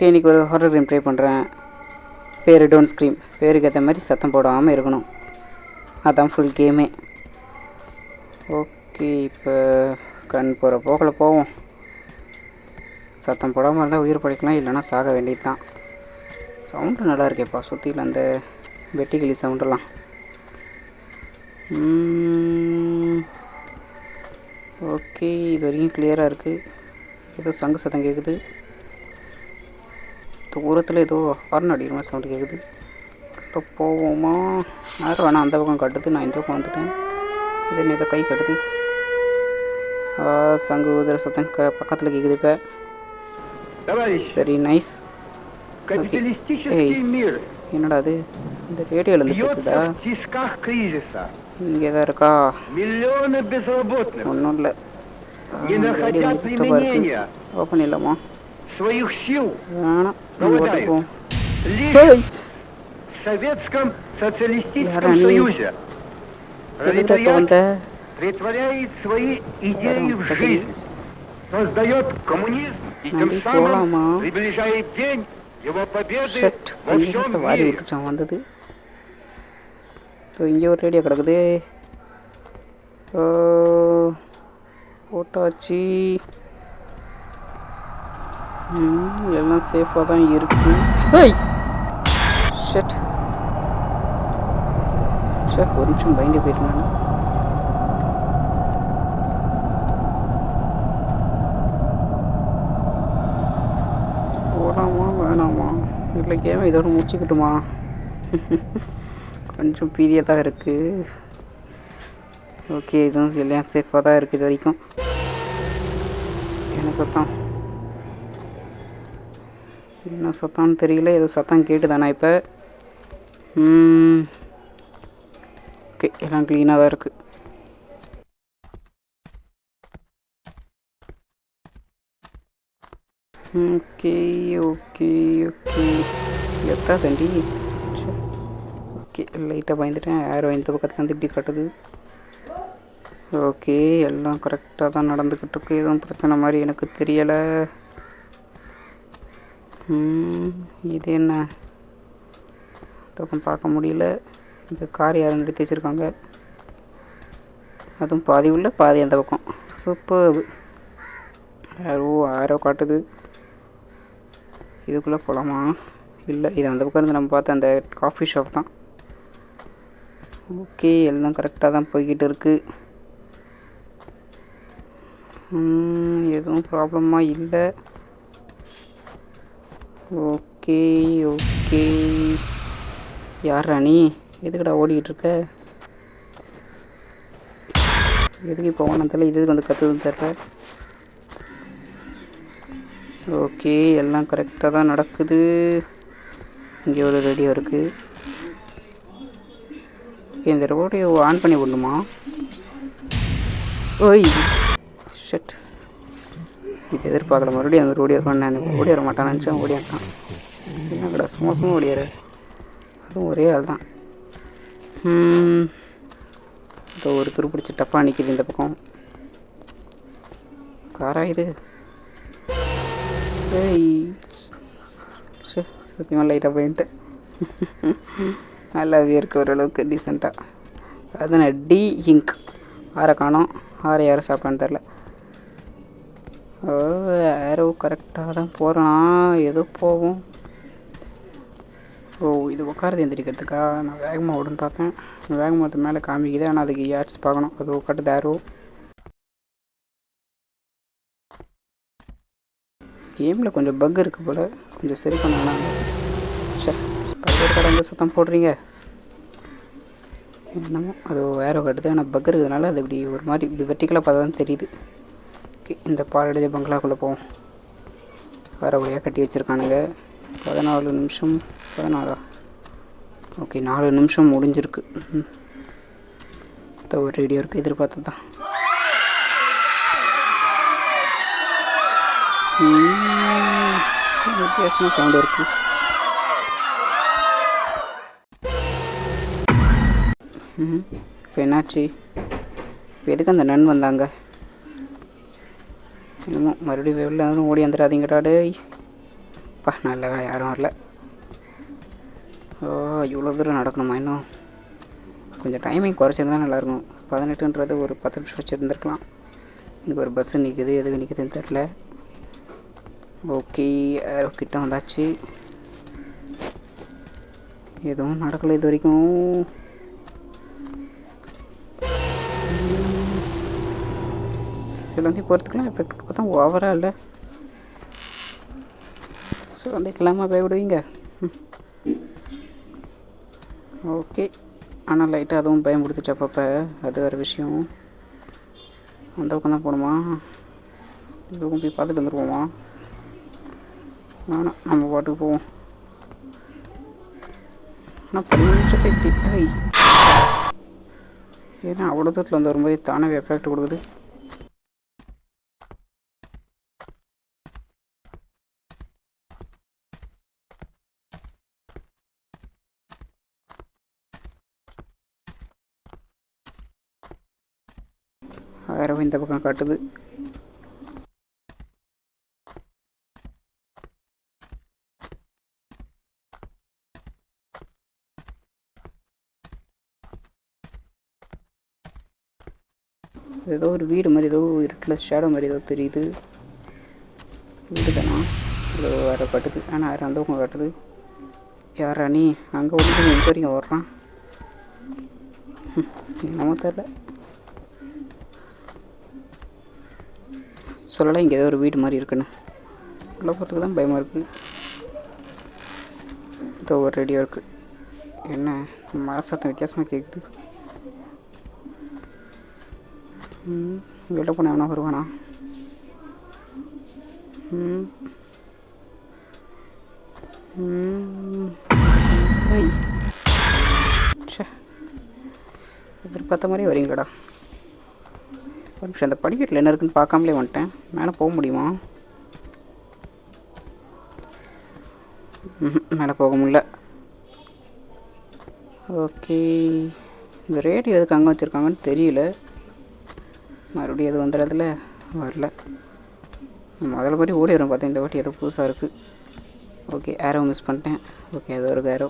Okay இன்றைக்கி ஒரு horror cream try பண்ணுறேன் பேர் டோன் ஸ்க்ரீம் பேருக்கு ஏற்ற மாதிரி சத்தம் போடாமல் இருக்கணும். அதான் ஃபுல் கேமே ஓகே இப்போ கண் போகிற போக்கில் போவோம். சத்தம் போடாமல் இருந்தால் உயிர் படைக்கலாம் இல்லைன்னா சாக வேண்டியது தான் சவுண்டு நல்லா இருக்கேப்பா. சுற்றியில் அந்த வெட்டிக்கிளி சவுண்டெல்லாம் ஓகே இது வரைக்கும் கிளியராக இருக்குது ஏதோ சங்கு சத்தம் கேட்குது தூரத்தில் ஏதோ ஹார்ன் அடிக்கிற மாதிரி சவுண்டு கேட்குது இப்போ போவோமா? நேரம் வேணாம் அந்த பக்கம் கட்டுது. நான் இந்த பக்கம் வந்துட்டேன். இது என்ன கை கட்டுது. சங்கு உதிர சத்தம் க பக்கத்தில் கேட்குது இப்போ. வெரி நைஸ் ஏய் என்னடா அது? இந்த ரேடியோலேருந்து பேசுதா? இங்கே தான் இருக்கா? ஒன்றும் இல்லை. ஓப்பன் இல்லாமா своих сил வேணாம் நம்ம Голодают. போவோம் лишь ஏய் в Советском социалистическом Ярони. Союзе. எதுக்கிட்ட இப்போ Пролетариат வந்த притворяет свои идеи Здорово, в погоди. жизнь, создает коммунизм и тем Надо самым полома. приближает день его победы ஷட் во கொஞ்ச всем நேரத்தில் வாரி мире. விட்டுட்டான் வந்தது ஸோ இங்கே ஒரு ரேடியோ கிடக்குது ஓ, போட்டாச்சு ம், எல்லாம் சேஃபாக தான் இருக்கு. ஏய்! ஷட் ஷட் ஒரு நிமிஷம் பயந்து போயிருந்தேன் நான். போகலாமா வேணாமா? இல்லை கேம் இதோட முடிச்சுக்கிட்டுமா? கொஞ்சம் பீதியாக தான் இருக்குது ஓகே இதுவும் எல்லாம் சேஃபாக தான் இருக்குது இது வரைக்கும். என்ன சத்தம்? என்ன சத்தம்னு தெரியல ஏதோ சத்தம் கேட்டுதானா இப்போ? ஓகே எல்லாம் க்ளீனாக தான் இருக்குது ஓகே ஓகே ஓகே. எத்தா தண்டி? ஓகே லைட்டாக பயந்துட்டேன். யாரும் இந்த பக்கத்துலேருந்து இப்படி கட்டுது. ஓகே எல்லாம் கரெக்டாக தான் நடந்துக்கிட்டு இருக்கு. எதுவும் பிரச்சனை மாதிரி எனக்கு தெரியலை. இது என்ன? பக்கம் பார்க்க முடியல. இந்த கார் யாரும் எடுத்து வச்சுருக்காங்க? அதுவும் பாதி உள்ள பாதி அந்த பக்கம். சூப்பர் யாரோ ஆரோ காட்டுது. இதுக்குள்ளே போகலாமா இல்லை இது அந்த பக்கம் இருந்து நம்ம பார்த்த அந்த காஃபி ஷாப் தான். ஓகே எல்லாம் கரெக்டாக தான் போய்கிட்டு இருக்குது எதுவும் ப்ராப்ளமாக இல்லை. Okay okay. யார் ராணி எதுக்குடா ஓடிக்கிட்டு இருக்க எதுக்கு இப்போ ஓனத்தில் இது வந்து கற்றுதுன்னு தெரில. ஓகே எல்லாம் கரெக்டாக தான் நடக்குது. இங்கே ஒரு ரேடியோ இருக்குது ஓகே இந்த ரோடியோ ஆன் பண்ணி விடணுமா? ஓய் ஷட் இது எதிர்பார்க்கல. மறுபடியும் அந்த ஓடி வருவான்னு நான் ஓடி வர மாட்டான் நினச்சேன் ஓடியாட்டான் என்ன கடை சும்மா சும்மா ஓடியாரு அதுவும் ஒரே ஆள் தான். இதோ ஒரு துரு பிடிச்சி டப்பா நிற்கிது இந்த பக்கம். காரா இது? ஏய். சத்தியமாக லைட்டாக போயின்ட்டேன் நல்லாவே வியர்க்கு ஓரளவுக்கு டீசெண்டாக அது டி இங்க் ஆரை காணோம். ஆரை யாரும் சாப்பிட்டான்னு தெரில. ஏரோ கரெக்டாக தான் போகிறான் ஏதோ போவோம் ஓ இது உட்காரது எந்திரிக்கிறதுக்கா? நான் வேகமாக ஓடுன்னு பார்த்தேன். வேகமாக மேலே காமிக்குது. ஆனால் அதுக்கு ஏட்ஸ் பார்க்கணும். அது உட்காட்டு ஏரோ கேமில் கொஞ்சம் பக் இருக்குது போல். கொஞ்சம் சரி பண்ணலாம் சே ஸ்பைடர் சத்தம் போடுறீங்க? என்னமோ அது வேற கட்டுது. ஆனால் பக் இருக்கிறதுனால அது இப்படி ஒரு மாதிரி இப்படி வெர்டிக்கலாக பார்த்தா தான் தெரியுது. ஓகே இந்த பாலடைஞ்ச பங்களாக்குள்ளே போவோம். வேற வழியாக கட்டி வச்சுருக்கானுங்க. பதினாலு நிமிஷம் பதினாலா? ஓகே நாலு நிமிஷம் முடிஞ்சிருக்கு. ஒரு ரேடியோ இருக்குது எதிர்பார்த்து தான். வித்தியாசமாக சவுண்டு இருக்கு. இப்போ என்னாச்சு? இப்போ எதுக்கு அந்த நன் வந்தாங்க? என்னமோ மறுபடியும் வெளில யாரும் ஓடி வந்துடாதீங்கடா டேய். பா நல்ல வேலை யாரும் வரல. ஓ இவ்வளோ தூரம் நடக்கணுமா இன்னும்? கொஞ்சம் டைமிங் குறைச்சிருந்தா நல்லாயிருக்கும். பதினெட்டுன்றது ஒரு பத்து நிமிஷம் வச்சுருந்துருக்கலாம். எனக்கு ஒரு பஸ்ஸு நிற்குது எதுக்கு நிற்குதுன்னு தெரில ஓகே ஏரோ கிட்ட வந்தாச்சு. எதுவும் நடக்கலை இது வரைக்கும். சிலந்தி போகிறதுக்குலாம் எஃபெக்ட் பார்த்தா ஓவராக இல்லை. சிலந்திக்கலாமா பயப்படுவீங்க. ம். ஓகே ஆனால் லைட்டாக அதுவும் பயம் கொடுத்துச்சு அப்பப்போ. அது வேறு விஷயம். அந்த பக்கம் தான் போகணுமா? இந்த பக்கம் போய் பார்த்துட்டு வந்துடுவோமா வேணாம் நம்ம பாட்டுக்கு போவோம். ஆனால் பத்து நிமிஷத்தை இப்படி ஏன்னா அவ்வளோ தூரத்தில் வந்து வரும்போது தானே எஃபெக்ட் கொடுக்குது. பாவம் இந்த பக்கம் காட்டுது. ஏதோ ஒரு வீடு மாதிரி ஏதோ இருட்டில் ஷேடோ மாதிரி ஏதோ தெரியுது. வீடு தானா இல்லை வேறு காட்டுது. ஆனால் யாரும் அந்த பக்கம் காட்டுது. யாரா நீ? அங்கே ஒன்று எங்கே வரைக்கும் ஓடுறான். என்னமோ தெரில சொல்லலாம் இங்கே ஏதோ ஒரு வீடு மாதிரி இருக்குன்னு. உள்ள போகிறதுக்கு தான் பயமாக இருக்குது இதோ ஒரு ரெடியாக இருக்குது என்ன? மழை சத்தம் வித்தியாசமாக கேட்குது வெளில போனால் எவனா வருவானா? ச்சே. எதிர்பார்த்த மாதிரியே வரீங்களாடா நிமிஷம் அந்த படிக்கட்டில் என்ன இருக்குன்னு பார்க்காமலே வந்துட்டேன். மேலே போக முடியுமா? மேலே போக முடியல. ஓகே. இந்த ரேடியோ எதுக்கு அங்கே வச்சுருக்காங்கன்னு தெரியல. மறுபடியும் எது வந்துடுறதுல வரல. முதல்ல மாதிரி ஓடி பார்த்தேன் இந்த வாட்டி ஏதோ புதுசாக இருக்குது ஓகே ஏரோ மிஸ் பண்ணிட்டேன். ஓகே அது ஒரு ஏரோ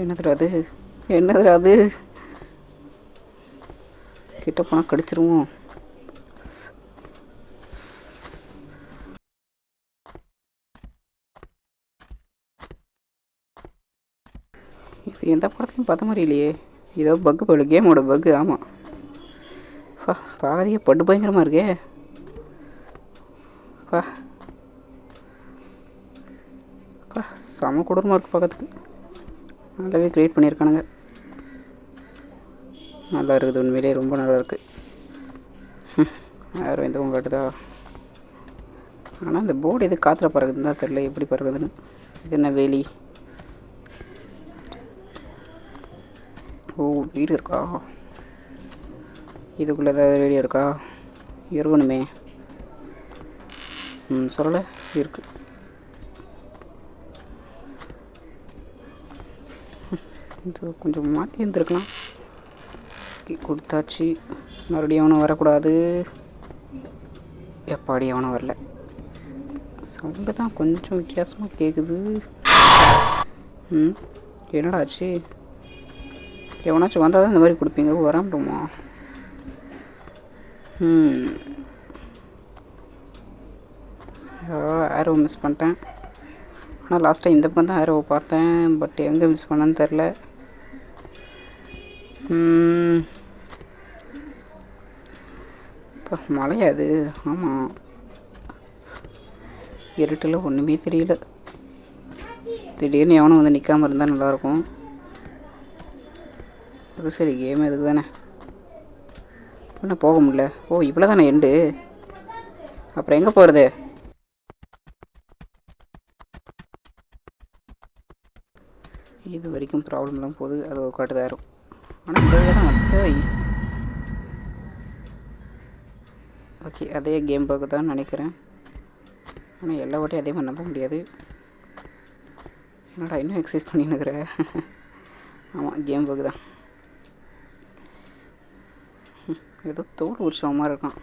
என்னதுடா அது என்னதுடா அது கிட்ட போனால் கடிச்சிருவோம் இது எந்த படத்துலையும் பார்த்த மாதிரி இல்லையே. ஏதோ பக்கு போல கேமோட பக்கு ஆமாம் பா பாதியே பட்டு பயங்கரமாக இருக்கே. பா பா செம கொடூரமாக இருக்குது பார்க்கறதுக்கு. நல்லாவே க்ரியேட் பண்ணியிருக்கானுங்க. நல்லா இருக்குது உண்மையிலேயே ரொம்ப நல்லா இருக்குது யாரும் எந்த காட்டுதா? ஆனால் இந்த போர்டு எது காற்றுல பறக்குதுன்னு தான் தெரில எப்படி பறக்குதுன்னு. இது என்ன வேலி? ஓ வீடு இருக்கா? இதுக்குள்ளே ஏதாவது ரேடியோ இருக்கா? இருக்கணுமே. ம் சொல்லலை இருக்குது இது கொஞ்சம் மாற்றி இருந்திருக்கலாம். ஓகே, கொடுத்தாச்சு. மறுபடியும் அவனும் வரக்கூடாது. எப்பாடி அவனும் வரல. சவுண்டு தான் கொஞ்சம் வித்தியாசமாக கேட்குது ம் என்னடா ஆச்சு? எவனாச்சும் வந்தால் தான் இந்த மாதிரி கொடுப்பீங்க. வராமட்டுமா ம். ஆரோவை மிஸ் பண்ணிட்டேன். ஆனால் லாஸ்ட்டாக இந்த பக்கம் தான் ஆரோவை பார்த்தேன். பட் எங்கே மிஸ் பண்ணேன்னு தெரில. இப்போ மழையா அது ஆமாம் இருட்டில் ஒன்றுமே தெரியல. திடீர்னு எவனும் வந்து நிற்காம இருந்தால் நல்லாயிருக்கும் அது சரி கேம் எதுக்கு தானே? என்ன போக முடியல. ஓ இவ்வளோ தானே எண்டு அப்புறம் எங்கே போகிறது இது வரைக்கும் ப்ராப்ளம்லாம் போகுது. அது ஒரு காட்டுதாயிரும் ஆனால் இந்த வழியாக தான் வந்து ஓகே அதே கேம் பக் தான் நினைக்கிறேன். ஆனால் எல்லா வாட்டியும் அதே மாதிரி நம்ப முடியாது. என்னடா இன்னும் எக்ஸசைஸ் பண்ணின்னுக்குற ஆமாம் கேம் பகு தான். ஏதோ தோல் உற்சவம் மாதிரி இருக்கான்.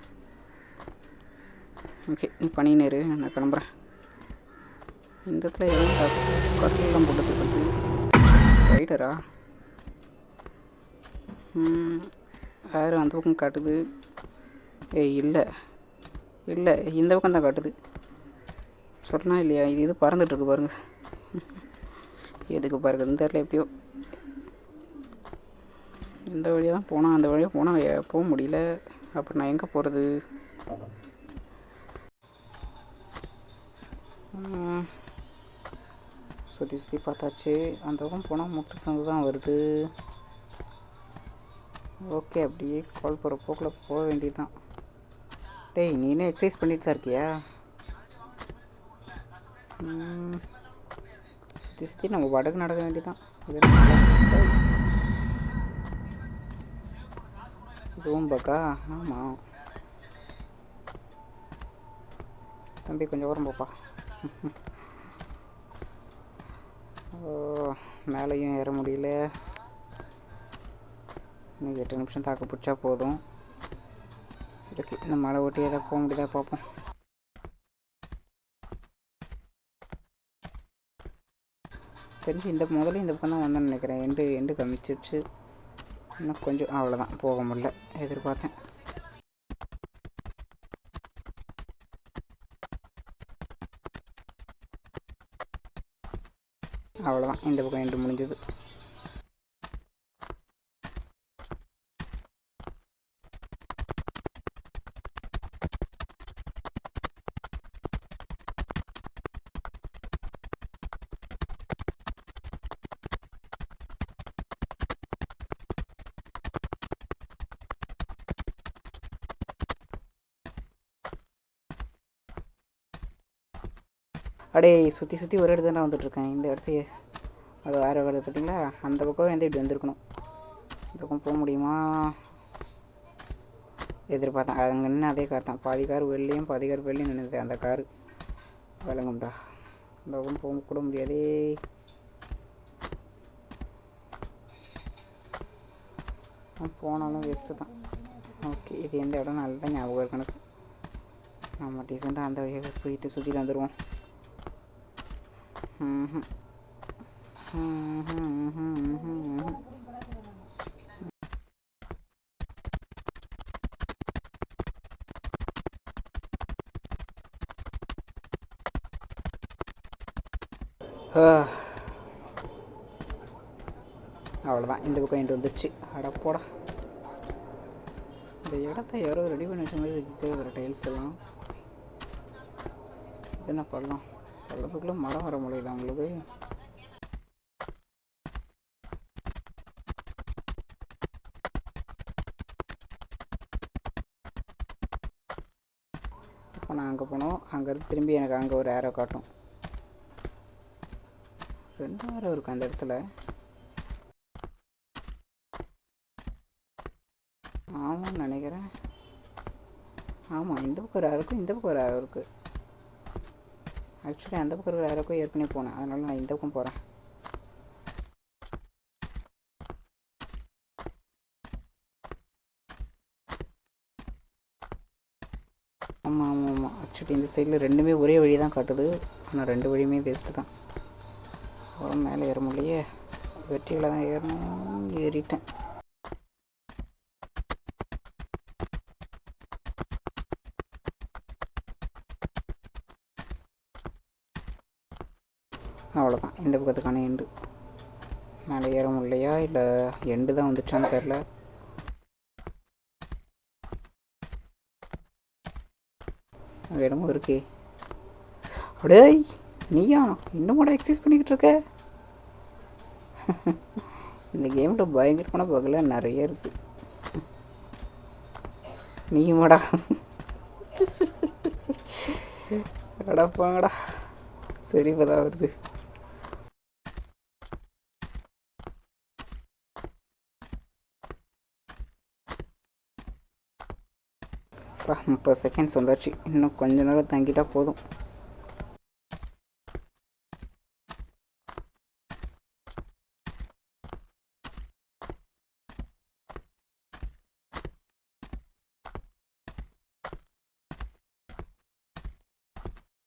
ஓகே நீ பண்ணினேரு நான் கிளம்புறேன். இந்த இடத்துல எதுவும் கட்டிலாம் போட்டு வச்சுருக்குது ஸ்பைடரா வேறு அந்த பக்கம் காட்டுது. ஏய் இல்லை. இல்லை இந்த பக்கம் தான் காட்டுது. சொல்லலாம் இல்லையா? இது இது பறந்துட்டுருக்கு பாருங்கள் எதுக்கு பறக்குதுன்னு தெரில எப்படியோ. இந்த வழியாக தான் போனால் அந்த வழியாக போனால் போக முடியல. அப்புறம் நான் எங்கே போகிறது சுற்றி சுற்றி பார்த்தாச்சு. அந்த பக்கம் போனால் முட்டு சந்து தான் வருது. ஓகே அப்படியே கால் போகிற போக்கில் போக வேண்டியதுதான். டேய் நீ எக்ஸசைஸ் பண்ணிட்டு தான் இருக்கியா சுற்றி சுற்றி நம்ம வடக்கு நடக்க வேண்டியதான் இதுவும் பக்கா? ஆமாம் தம்பி கொஞ்சம் ஓரம் போப்பா. ஓ மேலேயும் ஏற முடியல. இன்னும் எட்டு நிமிஷம் தாக்கு பிடிச்சா போதும். ஓகே இந்த மழை ஓட்டி எதாவது போக முடியுதா பார்ப்போம். தெரிஞ்சு இந்த முதல்ல இந்த பக்கம் தான் வந்தேன்னு நினைக்கிறேன். எண்டு எண்டு கமிச்சிருச்சு. இன்னும் கொஞ்சம் அவ்வளோதான் போக முடியல எதிர்பார்த்தேன். அவ்வளோதான் இந்த பக்கம் எண்டு முடிஞ்சது. அடே சுற்றி சுற்றி ஒரு இடத்துல தான் வந்துட்டுருக்கேன். இந்த இடத்துக்கு அது வேறு வருது பார்த்தீங்களா அந்த பக்கம் வந்து இப்படி வந்திருக்கணும். இந்த பக்கம் போக முடியுமா? எதிர்பார்த்தேன். அங்கே நின்று அதே கார் தான். பாதி கார் வெளிலையும் பாதி கார் வெளிலையும் நின்றுது அந்த காரு விளங்கும்டா. இந்த பக்கம் போக கூட முடியாதே. போனாலும் வேஸ்ட்டு தான். ஓகே இது எந்த இடம்? நல்லா ஞாபகம் இருக்கணும் நம்ம டீசெண்டாக அந்த வழியாக போயிட்டு சுற்றிட்டு வந்துடுவோம் அவ்வளோதான் இந்த பக்கம் என்கிட்ட வந்துடுச்சு அட போடா. இந்த இடத்த யாரோ ரெடி பண்ணி வச்ச மாதிரி இருக்குது டைல்ஸ் எல்லாம். என்ன பண்ணலாம்? பள்ளத்துக்குள்ளே மரம் வர முடியுதா உங்களுக்கு? இப்போ நான் அங்கே போனோம். அங்கேருந்து திரும்பி எனக்கு அங்கே ஒரு ஏரோ காட்டும். ரெண்டு ஏரோ இருக்குது அந்த இடத்துல. ஆமாம் நினைக்கிறேன். ஆமாம் இந்த பக்கம் ஒரு இருக்கும் இந்த பக்கம் ஒரு ஏரோ இருக்குது ஆக்சுவலி அந்த பக்கம் இருக்கிற யாருக்கும் ஏற்கனவே போனேன். அதனால் நான் இந்த பக்கம் போகிறேன் ஆமாம் ஆமாம் ஆமாம் ஆக்சுவலி இந்த சைடில் ரெண்டுமே ஒரே வழி தான் காட்டுது. ஆனால் ரெண்டு வழியுமே வேஸ்ட்டு தான். அப்புறம் மேலே ஏற முடியலையே. வெற்றியில் தான் ஏறணும். ஏறிட்டேன். அவ்வளோதான் இந்த பக்கத்துக்கான எண்டு மேலே ஏற முடியலையா இல்லை எண்டு தான் வந்துச்சான்னு தெரில அங்கே இடமும் இருக்கே. அப்படியே நீயா? இன்னும் கூட எக்ஸசைஸ் பண்ணிக்கிட்டு இருக்க? இந்த கேமில் பயங்கரமான பகல நிறைய இருக்கு. நீயுமாடா? அடா சரி இப்போதான் வருது. அப்பா முப்பது செகண்ட்ஸ் வந்தாச்சு இன்னும் கொஞ்ச நேரம் தங்கிட்டால் போதும்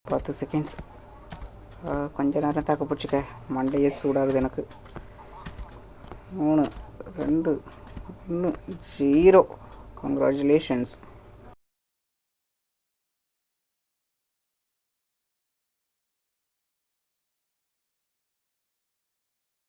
பத்து செகண்ட்ஸ் கொஞ்ச நேரம் தாக்கு பிடிச்சிக்க மண்டையே சூடாகுது எனக்கு மூணு ரெண்டு ஒன்று ஜீரோ கங்க்ராச்சுலேஷன்ஸ்